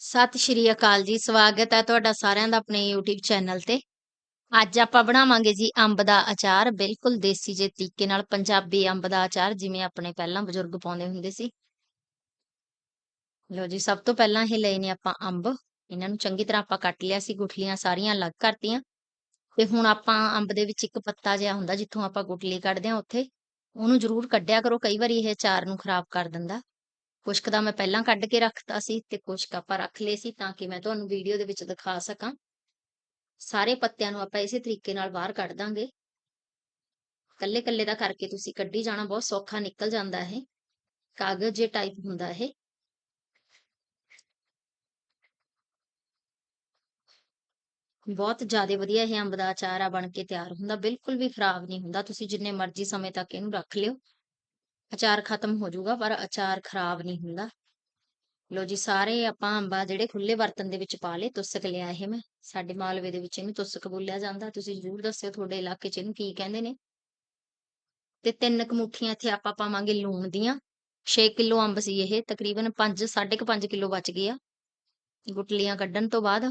ਸਤਿ ਸ਼੍ਰੀ ਅਕਾਲ ਜੀ, ਸਵਾਗਤ ਹੈ ਤੁਹਾਡਾ ਸਾਰਿਆਂ ਦਾ ਆਪਣੇ YouTube ਚੈਨਲ ਤੇ। ਅੱਜ ਆਪਾਂ ਬਣਾਵਾਂਗੇ ਜੀ ਅੰਬ ਦਾ ਅਚਾਰ, ਬਿਲਕੁਲ ਦੇਸੀ ਜੇ ਤਰੀਕੇ ਨਾਲ ਪੰਜਾਬੀ ਅੰਬ ਦਾ ਅਚਾਰ, ਜਿਵੇਂ ਆਪਣੇ ਪਹਿਲਾਂ ਬਜ਼ੁਰਗ ਪਾਉਂਦੇ ਹੁੰਦੇ ਸੀ। ਲੋ ਜੀ, ਸਭ ਤੋਂ ਪਹਿਲਾਂ ਇਹ ਲਏ ਨੇ ਆਪਾਂ ਅੰਬ। ਇਹਨਾਂ ਨੂੰ ਚੰਗੀ ਤਰ੍ਹਾਂ ਆਪਾਂ ਕੱਟ ਲਿਆ ਸੀ, ਗੁਠਲੀਆਂ ਸਾਰੀਆਂ ਅਲੱਗ ਕਰਤੀਆਂ। ਤੇ ਹੁਣ ਆਪਾਂ ਅੰਬ ਦੇ ਵਿੱਚ ਇੱਕ ਪੱਤਾ ਜਿਹਾ ਹੁੰਦਾ, ਜਿੱਥੋਂ ਆਪਾਂ ਗੁਠਲੀ ਕੱਢਦੇ ਹਾਂ ਉੱਥੇ, ਉਹਨੂੰ ਜ਼ਰੂਰ ਕੱਢਿਆ ਕਰੋ, ਕਈ ਵਾਰੀ ਇਹ ਅਚਾਰ ਨੂੰ ਖਰਾਬ ਕਰ ਦਿੰਦਾ। ਕੁਛ ਦਾ ਮੈਂ ਪਹਿਲਾਂ ਕੱਢ ਕੇ ਰੱਖਤਾ ਸੀ ਤੇ ਕੁਛ ਕੁ ਆਪਾਂ ਰੱਖ ਲਏ ਸੀ ਤਾਂ ਕਿ ਮੈਂ ਤੁਹਾਨੂੰ ਵੀਡੀਓ ਦੇ ਵਿੱਚ ਦਿਖਾ ਸਕਾਂ। ਸਾਰੇ ਪੱਤਿਆਂ ਨੂੰ ਆਪਾਂ ਇਸੇ ਤਰੀਕੇ ਨਾਲ ਬਾਹਰ ਕੱਢ ਦਾਂਗੇ। ਕੱਲੇ ਕੱਲੇ ਦਾ ਕਰਕੇ ਤੁਸੀਂ ਕੱਢੀ ਜਾਣਾ, ਬਹੁਤ ਸੌਖਾ ਨਿਕਲ ਜਾਂਦਾ ਹੈ ਕਾਗਜ਼ ਜੇ ਟਾਈਪ ਹੁੰਦਾ ਹੈ ਬਹੁਤ ਜ਼ਿਆਦਾ ਵਧੀਆ ਇਹ ਅੰਬ ਦਾ ਅਚਾਰ ਆ, ਬਣ ਕੇ ਤਿਆਰ ਹੁੰਦਾ, ਬਿਲਕੁਲ ਵੀ ਖਰਾਬ ਨਹੀਂ ਹੁੰਦਾ, ਤੁਸੀਂ ਜਿੰਨੇ ਮਰਜ਼ੀ ਸਮੇਂ ਤੱਕ ਇਹਨੂੰ ਰੱਖ ਲਿਓ। ਅਚਾਰ ਖਤਮ ਹੋ ਜਾਊਗਾ, ਪਰ ਅਚਾਰ ਖਰਾਬ ਨਹੀਂ ਹੁੰਦਾ। ਲੋ ਜੀ, ਸਾਰੇ ਆਪਾਂ ਅੰਬਾ ਜਿਹੜੇ ਖੁੱਲੇ ਬਰਤਨ ਦੇ ਵਿੱਚ ਪਾ ਲਏ, ਤੁਸਕ ਲਿਆ ਇਹ ਮੈਂ। ਸਾਡੇ ਮਾਲਵੇ ਦੇ ਵਿੱਚ ਇਹਨੂੰ ਤੁਸਕ ਬੋਲਿਆ ਜਾਂਦਾ। ਤੁਸੀਂ ਜ਼ਰੂਰ ਦੱਸਿਓ ਤੁਹਾਡੇ ਇਲਾਕੇ 'ਚ ਇਹਨੂੰ ਕੀ ਕਹਿੰਦੇ ਨੇ। ਤੇ ਤਿੰਨ ਕਮੂਠੀਆਂ ਇੱਥੇ ਆਪਾਂ ਪਾਵਾਂਗੇ ਲੂਣ ਦੀਆਂ। 6 ਕਿਲੋ ਅੰਬ ਸੀ ਇਹ, ਤਕਰੀਬਨ 5 5.5 ਕਿਲੋ ਬਚ ਗਏ ਆ। ਗੁਟਲੀਆਂ ਕੱਢਣ ਤੋਂ ਬਾਅਦ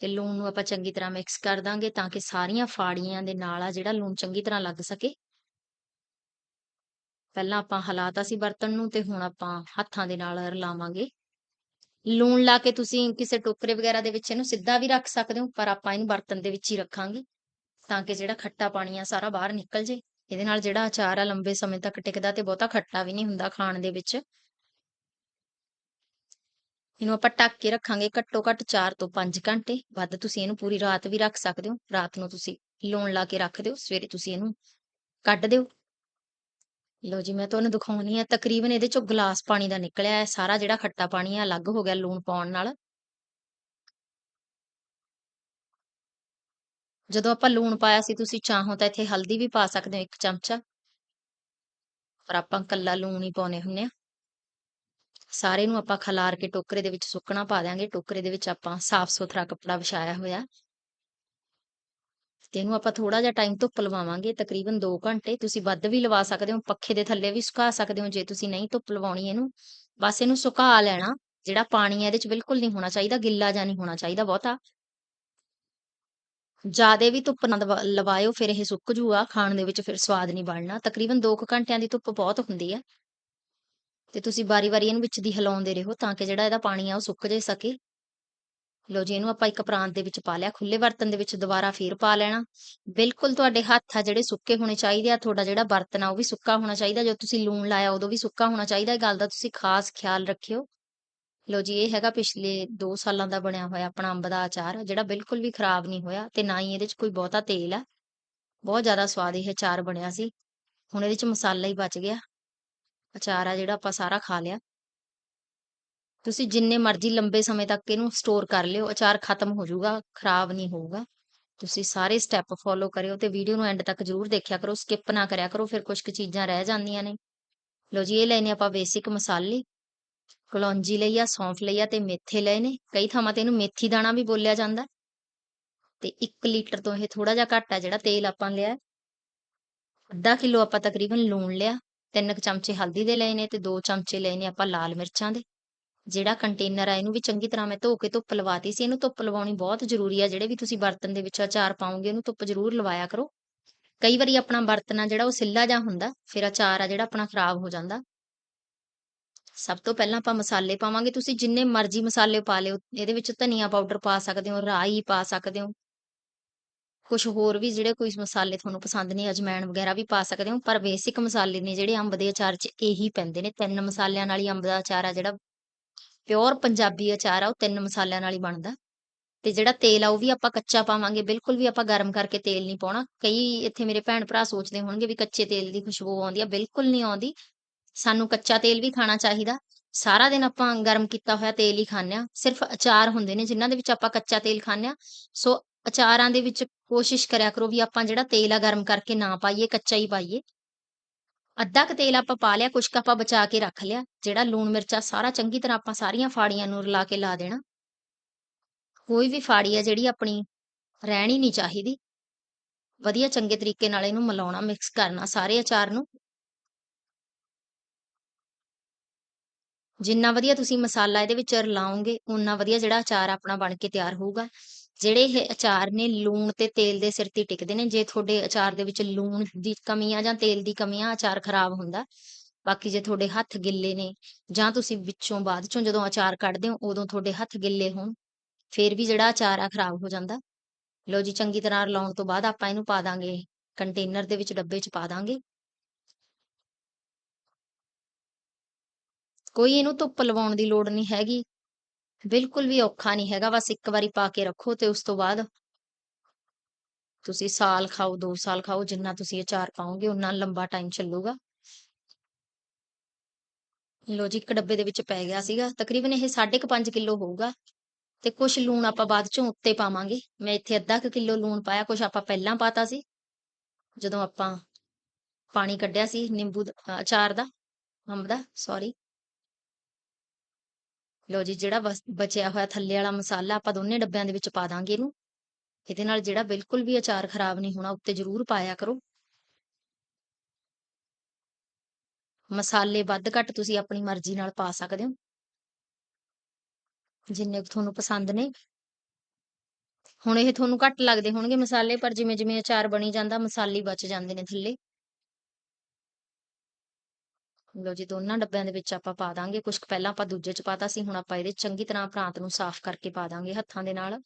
ਤੇ ਲੂਣ ਨੂੰ ਆਪਾਂ ਚੰਗੀ ਤਰ੍ਹਾਂ ਮਿਕਸ ਕਰ ਦਾਂਗੇ ਤਾਂ ਕਿ ਸਾਰੀਆਂ ਫਾੜੀਆਂ ਦੇ ਨਾਲ ਆ ਜਿਹੜਾ ਲੂਣ ਚੰਗੀ ਤਰ੍ਹਾਂ ਲੱਗ ਸਕੇ। ਪਹਿਲਾਂ ਆਪਾਂ ਹਲਾਤਾ ਸੀ ਬਰਤਨ ਨੂੰ ਤੇ ਹੁਣ ਆਪਾਂ ਹੱਥਾਂ ਦੇ ਨਾਲ ਰਲਾਵਾਂਗੇ। ਲੂਣ ਲਾ ਕੇ ਤੁਸੀਂ ਕਿਸੇ ਟੋਕਰੇ ਵਗੈਰਾ ਦੇ ਵਿੱਚ ਇਹਨੂੰ ਸਿੱਧਾ ਵੀ ਰੱਖ ਸਕਦੇ ਹੋ, ਪਰ ਆਪਾਂ ਇਹਨੂੰ ਬਰਤਨ ਦੇ ਵਿੱਚ ਹੀ ਰੱਖਾਂਗੇ ਤਾਂ ਕਿ ਜਿਹੜਾ ਖੱਟਾ ਪਾਣੀ ਆ ਸਾਰਾ ਬਾਹਰ ਨਿਕਲ ਜੇ। ਇਹਦੇ ਨਾਲ ਜਿਹੜਾ ਅਚਾਰ ਆ ਲੰਬੇ ਸਮੇਂ ਤੱਕ ਟਿਕਦਾ ਤੇ ਬਹੁਤਾ ਖੱਟਾ ਵੀ ਨਹੀਂ ਹੁੰਦਾ ਖਾਣ ਦੇ ਵਿੱਚ। ਇਹਨੂੰ ਆਪਾਂ ਟੱਕ ਕੇ ਰੱਖਾਂਗੇ ਘੱਟੋ ਘੱਟ 4 ਤੋਂ 5 ਘੰਟੇ। ਵੱਧ ਤੁਸੀਂ ਇਹਨੂੰ ਪੂਰੀ ਰਾਤ ਵੀ ਰੱਖ ਸਕਦੇ ਹੋ। ਰਾਤ ਨੂੰ ਤੁਸੀਂ ਲੂਣ ਲਾ ਕੇ ਰੱਖ ਦਿਓ। ਸਵੇਰੇ ਤੁਸੀਂ ਇਹਨੂੰ ਕੱਢ ਦਿਓ। ਲੋ ਜੀ, ਮੈਂ ਤੁਹਾਨੂੰ ਦਿਖਾਉਣੀ ਹੈ ਤਕਰੀਬਨ ਇਹਦੇ ਚੋਂ ਗਲਾਸ ਪਾਣੀ ਦਾ ਨਿਕਲਿਆ ਹੈ। ਸਾਰਾ ਜਿਹੜਾ ਖੱਟਾ ਪਾਣੀ ਆ, ਅਲੱਗ ਹੋ ਗਿਆ ਲੂਣ ਪਾਉਣ ਨਾਲ। ਜਦੋਂ ਆਪਾਂ ਲੂਣ ਪਾਇਆ ਸੀ, ਤੁਸੀਂ ਚਾਹੋ ਤਾਂ ਇੱਥੇ ਹਲਦੀ ਵੀ ਪਾ ਸਕਦੇ ਹੋ, ਇੱਕ ਚਮਚਾ। ਪਰ ਆਪਾਂ ਕੱਲਾ ਲੂਣ ਹੀ ਪਾਉਨੇ ਹੁੰਨੇ ਆ। ਸਾਰੇ ਨੂੰ ਆਪਾਂ ਖਲਾਰ ਕੇ ਟੋਕਰੇ ਦੇ ਵਿੱਚ ਸੁੱਕਣਾ ਪਾ ਦਿਆਂਗੇ। ਟੋਕਰੇ ਦੇ ਵਿੱਚ ਆਪਾਂ ਸਾਫ਼ ਸੁਥਰਾ ਕੱਪੜਾ ਵਿਛਾਇਆ ਹੋਇਆ। ਤੇ ਇਹਨੂੰ ਆਪਾਂ ਥੋੜਾ ਜਿਹਾ ਟਾਈਮ ਧੁੱਪ ਲਵਾਵਾਂਗੇ, ਤਕਰੀਬਨ 2 ਘੰਟੇ। ਤੁਸੀਂ ਵੱਧ ਵੀ ਲਵਾ ਸਕਦੇ ਹੋ, ਪੱਖੇ ਦੇ ਥੱਲੇ ਵੀ ਸੁਕਾ ਸਕਦੇ ਹੋ, ਜੇ ਤੁਸੀਂ ਨਹੀਂ ਧੁੱਪ ਲਵਾਉਣੀ ਇਹਨੂੰ। ਬਸ ਇਹਨੂੰ ਸੁਕਾ ਲੈਣਾ, ਜਿਹੜਾ ਪਾਣੀ ਹੈ ਇਹਦੇ ਚ ਬਿਲਕੁਲ ਨਹੀਂ ਹੋਣਾ ਚਾਹੀਦਾ, ਗਿੱਲਾ ਜਾਂ ਨਹੀਂ ਹੋਣਾ ਚਾਹੀਦਾ ਬਹੁਤਾ। ਜਿਆਦੇ ਵੀ ਧੁੱਪ ਨਾ ਲਵਾਇਓ, ਫਿਰ ਇਹ ਸੁੱਕ ਜੂਗਾ, ਖਾਣ ਦੇ ਵਿੱਚ ਫਿਰ ਸਵਾਦ ਨਹੀਂ ਬਣਨਾ। ਤਕਰੀਬਨ 2 ਘੰਟਿਆਂ ਦੀ ਧੁੱਪ ਬਹੁਤ ਹੁੰਦੀ ਹੈ। ਤੇ ਤੁਸੀਂ ਵਾਰੀ-ਵਾਰੀ ਇਹਨੂੰ ਵਿੱਚ ਦੀ ਹਿਲਾਉਂਦੇ ਰਹੋ ਤਾਂ ਕਿ ਜਿਹੜਾ ਇਹਦਾ ਪਾਣੀ ਆ ਉਹ ਸੁੱਕ ਜੇ ਸਕੇ। ਲੋ ਜੀ, ਇਹਨੂੰ ਆਪਾਂ ਇੱਕ ਪ੍ਰਾਂਤ ਦੇ ਵਿੱਚ ਪਾ ਲਿਆ ਖੁੱਲੇ ਬਰਤਨ ਦੇ ਵਿੱਚ ਦੁਬਾਰਾ ਫੇਰ ਪਾ ਲੈਣਾ। ਬਿਲਕੁਲ ਤੁਹਾਡੇ ਹੱਥ ਆ ਜਿਹੜੇ ਸੁੱਕੇ ਹੋਣੇ ਚਾਹੀਦੇ ਆ, ਤੁਹਾਡਾ ਜਿਹੜਾ ਬਰਤਨ ਆ ਉਹ ਵੀ ਸੁੱਕਾ ਹੋਣਾ ਚਾਹੀਦਾ ਜਦੋਂ ਤੁਸੀਂ ਲੂਣ ਲਾਇਆ ਉਦੋਂ ਵੀ ਸੁੱਕਾ ਹੋਣਾ ਚਾਹੀਦਾ, ਇਹ ਗੱਲ ਦਾ ਤੁਸੀਂ ਖਾਸ ਖਿਆਲ ਰੱਖਿਓ। ਲੋ ਜੀ, ਇਹ ਹੈਗਾ ਪਿਛਲੇ 2 ਸਾਲਾਂ ਦਾ ਬਣਿਆ ਹੋਇਆ ਆਪਣਾ ਅੰਬ ਦਾ ਅਚਾਰ ਜਿਹੜਾ ਬਿਲਕੁਲ ਵੀ ਖਰਾਬ ਨਹੀਂ ਹੋਇਆ ਤੇ ਨਾ ਹੀ ਇਹਦੇ 'ਚ ਕੋਈ ਬਹੁਤਾ ਤੇਲ ਆ। ਬਹੁਤ ਜ਼ਿਆਦਾ ਸਵਾਦ ਇਹ ਅਚਾਰ ਬਣਿਆ ਸੀ। ਹੁਣ ਇਹਦੇ 'ਚ ਮਸਾਲਾ ਹੀ ਬਚ ਗਿਆ। ਅਚਾਰ ਆ ਜਿਹੜਾ ਆਪਾਂ ਸਾਰਾ ਖਾ ਲਿਆ। ਤੁਸੀਂ ਜਿੰਨੇ ਮਰਜ਼ੀ ਲੰਬੇ ਸਮੇਂ ਤੱਕ ਇਹਨੂੰ ਸਟੋਰ ਕਰ ਲਿਓ, ਅਚਾਰ ਖਤਮ ਹੋ ਜਾਊਗਾ, ਖਰਾਬ ਨਹੀਂ ਹੋਊਗਾ। ਤੁਸੀਂ ਸਾਰੇ ਸਟੈਪ ਫੋਲੋ ਕਰਿਓ ਤੇ ਵੀਡੀਓ ਨੂੰ ਐਂਡ ਤੱਕ ਜ਼ਰੂਰ ਦੇਖਿਆ ਕਰੋ ਸਕਿਪ ਨਾ ਕਰਿਆ ਕਰੋ, ਫਿਰ ਕੁਝ ਕੁ ਚੀਜ਼ਾਂ ਰਹਿ ਜਾਂਦੀਆਂ ਨੇ। ਲੋ ਜੀ, ਇਹ ਲੈਨੇ ਆਪਾਂ ਬੇਸਿਕ ਮਸਾਲੇ। ਕਲੌਂਜੀ ਲਈ ਆ, ਸੌਂਫ ਲਈ ਆ ਤੇ ਮੇਥੇ ਲਏ ਨੇ। ਕਈ ਥਾਵਾਂ ਤੇ ਇਹਨੂੰ ਮੇਥੀ ਦਾਣਾ ਵੀ ਬੋਲਿਆ ਜਾਂਦਾ। ਤੇ 1 ਲੀਟਰ ਤੋਂ ਇਹ ਥੋੜਾ ਜਿਹਾ ਘੱਟ ਆ ਜਿਹੜਾ ਤੇਲ ਆਪਾਂ ਲਿਆ। ਅੱਧਾ ਕਿਲੋ ਆਪਾਂ ਤਕਰੀਬਨ ਲੂਣ ਲਿਆ। ਤਿੰਨ ਕੁ ਚਮਚੇ ਹਲਦੀ ਦੇ ਲਏ ਨੇ ਤੇ ਦੋ ਚਮਚੇ ਲਏ ਨੇ ਆਪਾਂ ਲਾਲ ਮਿਰਚਾਂ ਦੇ। ਜਿਹੜਾ ਕੰਟੇਨਰ ਆ, ਇਹਨੂੰ ਵੀ ਚੰਗੀ ਤਰ੍ਹਾਂ ਮੈਂ ਧੋ ਕੇ ਧੁੱਪ ਲਵਾਤੀ ਸੀ। ਇਹਨੂੰ ਧੁੱਪ ਲਵਾਉਣੀ ਬਹੁਤ ਜ਼ਰੂਰੀ ਆ। ਜਿਹੜੇ ਵੀ ਤੁਸੀਂ ਬਰਤਨ ਦੇ ਵਿੱਚ ਅਚਾਰ ਪਾਉਂਗੇ ਉਹਨੂੰ ਧੁੱਪ ਜ਼ਰੂਰ ਲਵਾਇਆ ਕਰੋ। ਕਈ ਵਾਰੀ ਆਪਣਾ ਬਰਤਨ ਆ, ਜਿਹੜਾ ਉਹ ਸਿੱਲਾ ਜਾਂ ਹੁੰਦਾ, ਫਿਰ ਅਚਾਰ ਆ, ਜਿਹੜਾ ਆਪਣਾ ਖਰਾਬ ਹੋ ਜਾਂਦਾ। ਸਭ ਤੋਂ ਪਹਿਲਾਂ ਆਪਾਂ ਮਸਾਲੇ ਪਾਵਾਂਗੇ। ਤੁਸੀਂ ਜਿੰਨੇ ਮਰਜ਼ੀ ਮਸਾਲੇ ਪਾ ਲਿਓ। ਇਹਦੇ ਵਿੱਚ ਧਨੀਆ ਪਾਊਡਰ ਪਾ ਸਕਦੇ ਹੋ, ਰਾਈ ਪਾ ਸਕਦੇ ਹੋ। ਕੁਝ ਹੋਰ ਵੀ ਜਿਹੜੇ ਕੋਈ ਮਸਾਲੇ ਤੁਹਾਨੂੰ ਪਸੰਦ ਨੇ, ਅਜਮੈਣ ਵਗੈਰਾ ਵੀ ਪਾ ਸਕਦੇ ਹੋ, ਪਰ ਬੇਸਿਕ ਮਸਾਲੇ ਨੇ ਜਿਹੜੇ ਅੰਬ ਦੇ ਅਚਾਰ 'ਚ ਇਹੀ ਪੈਂਦੇ ਨੇ। ਤਿੰਨ ਮਸਾਲਿਆਂ ਨਾਲ ਹੀ ਅੰਬ ਦਾ ਅਚਾਰ ਆ ਜਿਹੜਾ ਪਿਓਰ ਪੰਜਾਬੀ ਅਚਾਰ ਆ, ਉਹ ਤਿੰਨ ਮਸਾਲਿਆਂ ਨਾਲ ਹੀ ਬਣਦਾ। ਤੇ ਜਿਹੜਾ ਤੇਲ ਆ, ਉਹ ਵੀ ਆਪਾਂ ਕੱਚਾ ਪਾਵਾਂਗੇ, ਬਿਲਕੁਲ ਵੀ ਆਪਾਂ ਗਰਮ ਕਰਕੇ ਤੇਲ ਨਹੀਂ ਪਾਉਣਾ। ਕਈ ਇੱਥੇ ਮੇਰੇ ਭੈਣ ਭਰਾ ਸੋਚਦੇ ਹੋਣਗੇ ਵੀ ਕੱਚੇ ਤੇਲ ਦੀ ਖੁਸ਼ਬੂ ਆਉਂਦੀ ਆ, ਬਿਲਕੁਲ ਨਹੀਂ ਆਉਂਦੀ। ਸਾਨੂੰ ਕੱਚਾ ਤੇਲ ਵੀ ਖਾਣਾ ਚਾਹੀਦਾ। ਸਾਰਾ ਦਿਨ ਆਪਾਂ ਗਰਮ ਕੀਤਾ ਹੋਇਆ ਤੇਲ ਹੀ ਖਾਂਦੇ ਆ ਸਿਰਫ ਅਚਾਰ ਹੁੰਦੇ ਨੇ, ਜਿਨ੍ਹਾਂ ਦੇ ਵਿੱਚ ਆਪਾਂ ਕੱਚਾ ਤੇਲ ਖਾਂਦੇ ਆ ਸੋ ਅਚਾਰਾਂ ਦੇ ਵਿੱਚ ਕੋਸ਼ਿਸ਼ ਕਰਿਆ ਕਰੋ ਵੀ ਆਪਾਂ ਜਿਹੜਾ ਤੇਲ ਆ ਗਰਮ ਕਰਕੇ ਨਾ ਪਾਈਏ, ਕੱਚਾ ਹੀ ਪਾਈਏ। ਅੱਧਾ ਕ ਤੇਲ ਆਪਾਂ ਪਾ ਲਿਆ, ਕੁਛ ਕ ਆਪਾਂ ਬਚਾ ਕੇ ਰੱਖ ਲਿਆ, ਜਿਹੜਾ ਲੂਣ ਮਿਰਚਾ ਸਾਰਾ ਚੰਗੀ ਤਰ੍ਹਾਂ ਆਪਾਂ ਸਾਰੀਆਂ ਫਾੜੀਆਂ ਨੂੰ ਰਲਾ ਕੇ ਲਾ ਦੇਣਾ। ਕੋਈ ਵੀ ਫਾੜੀ ਆ ਜਿਹੜੀ ਆਪਣੀ ਰਹਿਣੀ ਨਹੀਂ ਚਾਹੀਦੀ। ਵਧੀਆ ਚੰਗੇ ਤਰੀਕੇ ਨਾਲ ਇਹਨੂੰ ਮਿਲਾਉਣਾ, ਮਿਕਸ ਕਰਨਾ ਸਾਰੇ ਅਚਾਰ ਨੂੰ। ਜਿੰਨਾ ਵਧੀਆ ਤੁਸੀਂ ਮਸਾਲਾ ਇਹਦੇ ਵਿੱਚ ਰਲਾਓਗੇ ਉਨਾ ਵਧੀਆ ਜਿਹੜਾ ਅਚਾਰ ਆਪਣਾ ਬਣ ਕੇ ਤਿਆਰ ਹੋਊਗਾ। ਜਿਹੜੇ ਇਹ ਅਚਾਰ ਨੇ ਲੂਣ ਤੇ ਤੇਲ ਦੇ ਸਿਰ ਤੇ ਟਿਕਦੇ ਨੇ, ਜੇ ਤੁਹਾਡੇ ਅਚਾਰ ਦੇ ਵਿੱਚ ਲੂਣ ਦੀ ਕਮੀ ਆ ਜਾਂ ਤੇਲ ਦੀ ਕਮੀ ਆ, ਅਚਾਰ ਖਰਾਬ ਹੁੰਦਾ। ਬਾਕੀ ਜੇ ਤੁਹਾਡੇ ਹੱਥ ਗਿੱਲੇ ਨੇ ਜਾਂ ਤੁਸੀਂ ਵਿੱਚੋਂ ਬਾਅਦ ਚੋਂ ਜਦੋਂ ਅਚਾਰ ਕੱਢਦੇ ਹੋ, ਉਦੋਂ ਤੁਹਾਡੇ ਹੱਥ ਗਿੱਲੇ ਹੋਣ, ਫੇਰ ਵੀ ਜਿਹੜਾ ਅਚਾਰ ਆ ਖਰਾਬ ਹੋ ਜਾਂਦਾ। ਲਓ ਜੀ, ਚੰਗੀ ਤਰ੍ਹਾਂ ਲਾਉਣ ਤੋਂ ਬਾਅਦ ਆਪਾਂ ਇਹਨੂੰ ਪਾ ਦਾਂਗੇ, ਕੰਟੇਨਰ ਦੇ ਵਿੱਚ ਡੱਬੇ 'ਚ ਪਾ ਦਾਂਗੇ। ਕੋਈ ਇਹਨੂੰ ਧੁੱਪ ਲਵਾਉਣ ਦੀ ਲੋੜ ਨਹੀਂ ਹੈਗੀ। ਬਿਲਕੁਲ ਵੀ ਔਖਾ ਨਹੀਂ ਹੈਗਾ, ਬਸ ਇੱਕ ਵਾਰੀ ਪਾ ਕੇ ਰੱਖੋ ਤੇ ਉਸ ਤੋਂ ਬਾਅਦ ਤੁਸੀਂ ਸਾਲ ਖਾਓ 2 ਸਾਲ ਖਾਓ, ਜਿੰਨਾ ਤੁਸੀਂ ਅਚਾਰ ਪਾਓਗੇ ਉਨਾ ਲੰਬਾ ਟਾਈਮ ਚੱਲੂਗਾ। ਲੋ ਜੀ, ਇੱਕ ਡੱਬੇ ਦੇ ਵਿੱਚ ਪੈ ਗਿਆ ਸੀਗਾ। ਤਕਰੀਬਨ ਇਹ 5.5 ਕਿਲੋ ਹੋਊਗਾ ਤੇ ਕੁਝ ਲੂਣ ਆਪਾਂ ਬਾਅਦ ਚੋਂ ਉੱਤੇ ਪਾਵਾਂਗੇ। ਮੈਂ ਇੱਥੇ ਅੱਧਾ ਕੁ ਕਿਲੋ ਲੂਣ ਪਾਇਆ ਕੁਝ ਆਪਾਂ ਪਹਿਲਾਂ ਪਾਤਾ ਸੀ। ਜਦੋਂ ਆਪਾਂ ਪਾਣੀ ਕੱਢਿਆ ਸੀ, ਨਿੰਬੂ ਅਚਾਰ ਦਾ, ਅੰਬ ਦਾ ਸੌਰੀ ਲੋ ਜੀ, ਜਿਹੜਾ ਬਚਿਆ ਹੋਇਆ ਥੱਲੇ ਵਾਲਾ ਮਸਾਲਾ ਆਪਾਂ ਦੋਨੇ ਡੱਬਿਆਂ ਦੇ ਵਿੱਚ ਪਾ ਦਾਂਗੇ ਇਹਨੂੰ। ਇਹਦੇ ਨਾਲ ਜਿਹੜਾ ਬਿਲਕੁਲ ਵੀ ਅਚਾਰ ਖਰਾਬ ਨਹੀਂ ਹੋਣਾ, ਉੱਤੇ ਜ਼ਰੂਰ ਪਾਇਆ ਕਰੋ। ਮਸਾਲੇ ਵੱਧ ਘੱਟ ਤੁਸੀਂ ਆਪਣੀ ਮਰਜ਼ੀ ਨਾਲ ਪਾ ਸਕਦੇ ਹੋ। ਜਿੰਨੇ ਕੁ ਤੁਹਾਨੂੰ ਪਸੰਦ ਨੇ। ਹੁਣ ਇਹ ਤੁਹਾਨੂੰ ਘੱਟ ਲੱਗਦੇ ਹੋਣਗੇ ਮਸਾਲੇ, ਪਰ ਜਿਵੇਂ ਜਿਵੇਂ ਅਚਾਰ ਬਣੀ ਜਾਂਦਾ, ਮਸਾਲੇ ਬਚ ਜਾਂਦੇ ਨੇ ਥੱਲੇ। ਲੋ ਜੀ, ਦੋਨਾਂ ਡੱਬਿਆਂ ਦੇ ਵਿੱਚ ਆਪਾਂ ਪਾ ਦਾਂਗੇ। ਕੁਝ ਪਹਿਲਾਂ ਆਪਾਂ ਦੂਜੇ ਚ ਪਾਤਾ ਸੀ, ਹੁਣ ਆਪਾਂ ਇਹਦੇ ਚੰਗੀ ਤਰ੍ਹਾਂ ਪ੍ਰਾਂਤ ਨੂੰ ਸਾਫ਼ ਕਰਕੇ ਪਾ ਦਾਂਗੇ ਹੱਥਾਂ ਦੇ ਨਾਲ।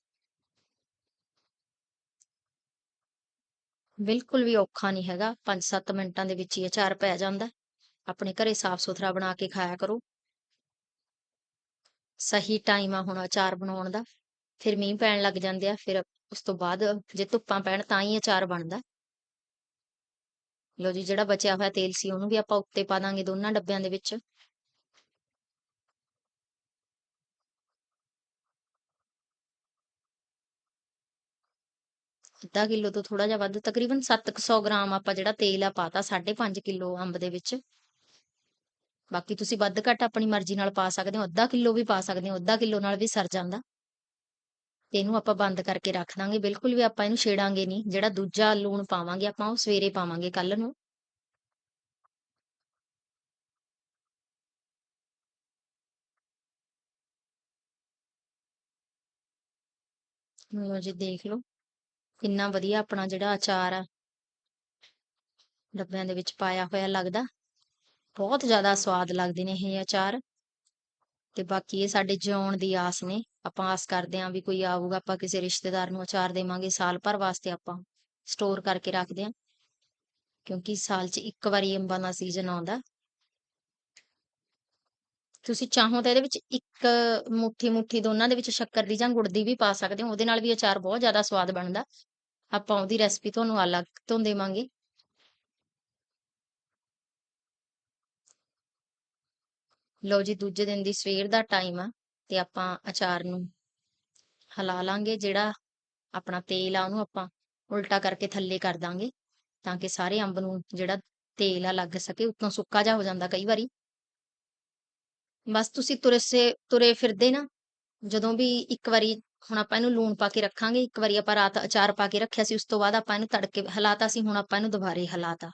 ਬਿਲਕੁਲ ਵੀ ਔਖਾ ਨਹੀਂ ਹੈਗਾ 5-7 ਮਿੰਟਾਂ ਦੇ ਵਿੱਚ ਹੀ ਅਚਾਰ ਪੈ ਜਾਂਦਾ। ਆਪਣੇ ਘਰੇ ਸਾਫ਼ ਸੁਥਰਾ ਬਣਾ ਕੇ ਖਾਇਆ ਕਰੋ। ਸਹੀ ਟਾਈਮ ਆ ਹੁਣ ਅਚਾਰ ਬਣਾਉਣ ਦਾ। ਫਿਰ ਮੀਂਹ ਪੈਣ ਲੱਗ ਜਾਂਦੇ ਆ, ਫਿਰ ਉਸ ਤੋਂ ਬਾਅਦ ਜੇ ਧੁੱਪਾਂ ਪੈਣ ਤਾਂ ਹੀ ਅਚਾਰ ਬਣਦਾ। ਲੋ ਜੀ, ਜਿਹੜਾ ਬਚਿਆ ਹੋਇਆ ਤੇਲ ਸੀ, ਉਹਨੂੰ ਵੀ ਆਪਾਂ ਉੱਤੇ ਪਾ ਦਾਂਗੇ ਦੋਨਾਂ ਡੱਬਿਆਂ ਦੇ ਵਿੱਚ। ਅੱਧਾ ਕਿਲੋ ਤੋਂ ਥੋੜਾ ਜਿਹਾ ਵੱਧ, ਤਕਰੀਬਨ 700 ਗ੍ਰਾਮ ਆਪਾਂ ਜਿਹੜਾ ਤੇਲ ਆ ਪਾਤਾ 5.5 ਕਿਲੋ ਅੰਬ ਦੇ ਵਿੱਚ। ਬਾਕੀ ਤੁਸੀਂ ਵੱਧ ਘੱਟ ਆਪਣੀ ਮਰਜ਼ੀ ਨਾਲ ਪਾ ਸਕਦੇ ਹੋ, ਅੱਧਾ ਕਿਲੋ ਵੀ ਪਾ ਸਕਦੇ ਹੋ, ਅੱਧਾ ਕਿਲੋ ਨਾਲ ਵੀ ਸਰ ਜਾਂਦਾ। ਤੇ ਇਹਨੂੰ ਆਪਾਂ ਬੰਦ ਕਰਕੇ ਰੱਖ ਦਾਂਗੇ। ਬਿਲਕੁਲ ਵੀ ਆਪਾਂ ਇਹਨੂੰ ਛੇੜਾਂਗੇ ਨਹੀਂ। ਜਿਹੜਾ ਦੂਜਾ ਲੂਣ ਪਾਵਾਂਗੇ, ਆਪਾਂ ਉਹ ਸਵੇਰੇ ਪਾਵਾਂਗੇ ਕੱਲ ਨੂੰ। ਲੋ ਜੀ, ਦੇਖ ਲਓ। ਕਿੰਨਾ ਵਧੀਆ ਆਪਣਾ ਜਿਹੜਾ ਅਚਾਰ ਆ। ਡੱਬਿਆਂ ਦੇ ਵਿੱਚ ਪਾਇਆ ਹੋਇਆ ਲੱਗਦਾ। ਬਹੁਤ ਜ਼ਿਆਦਾ ਸਵਾਦ ਲੱਗਦੇ ਨੇ ਇਹ ਅਚਾਰ। ਤੇ ਬਾਕੀ ਇਹ ਸਾਡੇ ਜਿਉਣ ਦੀ ਆਸ ਨੇ। ਆਪਾਂ ਆਸ ਕਰਦੇ ਹਾਂ ਵੀ ਕੋਈ ਆਊਗਾ, ਆਪਾਂ ਕਿਸੇ ਰਿਸ਼ਤੇਦਾਰ ਨੂੰ ਅਚਾਰ ਦੇਵਾਂਗੇ ਸਾਲ ਭਰ ਵਾਸਤੇ ਆਪਾਂ ਸਟੋਰ ਕਰਕੇ ਰੱਖਦੇ ਆਂ ਕਿਉਂਕਿ ਸਾਲ 'ਚ ਇੱਕ ਵਾਰੀ ਅੰਬਾਂ ਦਾ ਸੀਜ਼ਨ ਆਉਂਦਾ। ਤੁਸੀਂ ਚਾਹੋ ਤਾਂ ਇਹਦੇ ਵਿੱਚ ਇੱਕ ਮੁੱਠੀ ਮੁੱਠੀ ਦੋਨਾਂ ਦੇ ਵਿੱਚ ਸ਼ੱਕਰ ਦੀ ਜਾਂ ਗੁੜ ਦੀ ਵੀ ਪਾ ਸਕਦੇ ਹੋ, ਉਹਦੇ ਨਾਲ ਵੀ ਅਚਾਰ ਬਹੁਤ ਜ਼ਿਆਦਾ ਸਵਾਦ ਬਣਦਾ। ਆਪਾਂ ਉਹਦੀ ਰੈਸਪੀ ਤੁਹਾਨੂੰ ਅਲੱਗ ਤੋਂ ਦੇਵਾਂਗੇ। ਲਓ ਜੀ, ਦੂਜੇ ਦਿਨ ਦੀ ਸਵੇਰ ਦਾ ਟਾਈਮ ਆ। ਤੇ ਆਪਾਂ ਅਚਾਰ ਨੂੰ ਹਿਲਾ ਲਾਂਗੇ, ਜਿਹੜਾ ਆਪਣਾ ਤੇਲ ਆ ਉਹਨੂੰ ਆਪਾਂ ਉਲਟਾ ਕਰਕੇ ਥੱਲੇ ਕਰ ਦਾਂਗੇ, ਤਾਂ ਕਿ ਸਾਰੇ ਅੰਬ ਨੂੰ ਜਿਹੜਾ ਤੇਲ ਆ ਲੱਗ ਸਕੇ, ਉੱਤੋਂ ਸੁੱਕਾ ਜਾ ਹੋ ਜਾਂਦਾ ਕਈ ਵਾਰੀ। ਬਸ ਤੁਸੀਂ ਤੁਰੇ ਤੁਰੇ ਫਿਰਦੇ ਨਾ, ਜਦੋਂ ਵੀ ਇੱਕ ਵਾਰੀ ਹੁਣ ਆਪਾਂ ਇਹਨੂੰ ਲੂਣ ਪਾ ਕੇ ਰੱਖਾਂਗੇ, ਇੱਕ ਵਾਰੀ ਆਪਾਂ ਰਾਤ ਅਚਾਰ ਪਾ ਕੇ ਰੱਖਿਆ ਸੀ, ਉਸ ਤੋਂ ਬਾਅਦ ਆਪਾਂ ਇਹਨੂੰ ਤੜਕੇ ਹਲਾਤਾ ਸੀ, ਹੁਣ ਆਪਾਂ ਇਹਨੂੰ ਦੁਬਾਰੇ ਹਲਾਤਾ।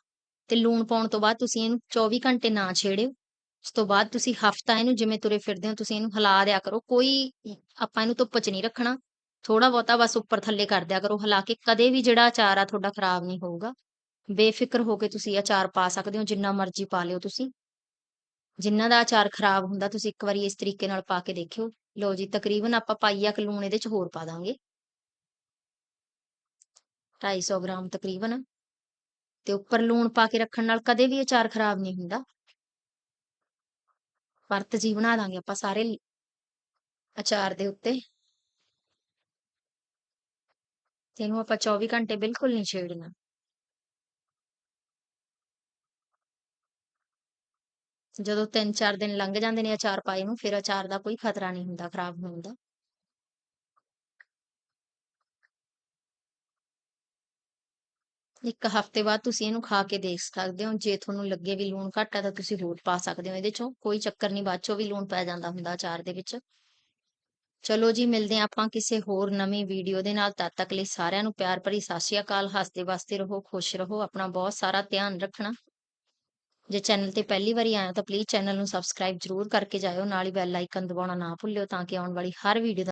ਤੇ ਲੂਣ ਪਾਉਣ ਤੋਂ ਬਾਅਦ ਤੁਸੀਂ ਇਹਨੂੰ 24 ਘੰਟੇ ਨਾ ਛੇੜਿਓ। ਉਸ ਤੋਂ ਬਾਅਦ ਤੁਸੀਂ ਹਫਤਾ ਇਹਨੂੰ ਜਿਵੇਂ ਤੁਰੇ ਫਿਰਦੇ ਹੋ, ਤੁਸੀਂ ਇਹਨੂੰ ਹਿਲਾ ਦਿਆ ਕਰੋ। ਕੋਈ ਆਪਾਂ ਇਹਨੂੰ ਧੁੱਪ 'ਚ ਨਹੀਂ ਰੱਖਣਾ। ਥੋੜਾ ਬਹੁਤਾ ਬਸ ਉੱਪਰ ਥੱਲੇ ਕਰ ਦਿਆ ਕਰੋ। ਹਿਲਾ ਕੇ ਕਦੇ ਵੀ ਜਿਹੜਾ ਅਚਾਰ ਆ ਤੁਹਾਡਾ ਖਰਾਬ ਨਹੀਂ ਹੋਊਗਾ। ਬੇਫਿਕਰ ਹੋ ਕੇ ਤੁਸੀਂ ਅਚਾਰ ਪਾ ਸਕਦੇ ਹੋ, ਜਿੰਨਾ ਮਰਜ਼ੀ ਪਾ ਲਿਓ ਤੁਸੀਂ। ਜਿੰਨਾ ਦਾ ਅਚਾਰ ਖਰਾਬ ਹੁੰਦਾ, ਤੁਸੀਂ ਇੱਕ ਵਾਰੀ ਇਸ ਤਰੀਕੇ ਨਾਲ ਪਾ ਕੇ ਦੇਖਿਓ। ਲਓ ਜੀ, ਤਕਰੀਬਨ ਆਪਾਂ ਪਾਈਆ ਕ ਲੂਣ ਇਹਦੇ ਚ ਹੋਰ ਪਾ ਦਾਂਗੇ। 250 ਗ੍ਰਾਮ ਤਕਰੀਬਨ। ਤੇ ਉੱਪਰ ਲੂਣ ਪਾ ਕੇ ਰੱਖਣ ਨਾਲ ਕਦੇ ਵੀ ਅਚਾਰ ਖਰਾਬ ਨਹੀਂ ਹੁੰਦਾ। ਵਰਤ ਜੀ ਬਣਾ ਦਾਂਗੇ ਆਪਾਂ ਸਾਰੇ ਅਚਾਰ ਦੇ ਉੱਤੇ। ਤੇ ਇਹਨੂੰ ਆਪਾਂ 24 ਘੰਟੇ ਬਿਲਕੁਲ ਨਹੀਂ ਛੇੜਨਾ। ਜਦੋਂ 3-4 ਦਿਨ ਲੰਘ ਜਾਂਦੇ ਨੇ ਅਚਾਰ ਪਾਏ ਨੂੰ, ਫਿਰ ਅਚਾਰ ਦਾ ਕੋਈ ਖਤਰਾ ਨਹੀਂ ਹੁੰਦਾ, ਖਰਾਬ ਹੋਣ ਦਾ ਇੱਕ ਹਫ਼ਤੇ ਬਾਅਦ ਤੁਸੀਂ ਇਹਨੂੰ ਖਾ ਕੇ ਦੇਖ ਸਕਦੇ ਹੋ, ਜੇ ਤੁਹਾਨੂੰ ਲੱਗੇ ਵੀ ਲੂਣ ਘੱਟ ਆ ਤਾਂ ਤੁਸੀਂ ਹੋਰ ਪਾ ਸਕਦੇ ਹੋ ਇਹਦੇ ਚੋਂ, ਕੋਈ ਚੱਕਰ ਨਹੀਂ ਬਾਅਦ ਚੋਂ ਵੀ ਲੂਣ ਪੈ ਜਾਂਦਾ ਹੁੰਦਾ ਅਚਾਰ ਦੇ ਵਿੱਚ। ਚਲੋ ਜੀ, ਮਿਲਦੇ ਆਂ ਆਪਾਂ ਕਿਸੇ ਹੋਰ ਨਵੀਂ ਵੀਡੀਓ ਦੇ ਨਾਲ, ਤਦ ਤੱਕ ਲਈ ਸਾਰਿਆਂ ਨੂੰ ਪਿਆਰ ਭਰੀ ਸਤਿ ਸ਼੍ਰੀ ਅਕਾਲ, ਹੱਸਦੇ ਵਸਦੇ ਰਹੋ, ਖੁਸ਼ ਰਹੋ, ਆਪਣਾ ਬਹੁਤ ਸਾਰਾ ਧਿਆਨ ਰੱਖਣਾ। ਜੇ ਚੈਨਲ ਤੇ ਪਹਿਲੀ ਵਾਰੀ ਆਇਆ ਤਾਂ ਪਲੀਜ਼ ਚੈਨਲ ਨੂੰ ਸਬਸਕ੍ਰਾਈਬ ਜ਼ਰੂਰ ਕਰਕੇ ਜਾਇਓ, ਨਾਲ ਹੀ ਬੈਲ ਆਈਕਨ ਦਬਾਉਣਾ ਨਾ ਭੁੱਲਿਓ ਤਾਂ ਕਿ ਆਉਣ ਵਾਲੀ ਹਰ ਵੀਡੀਓ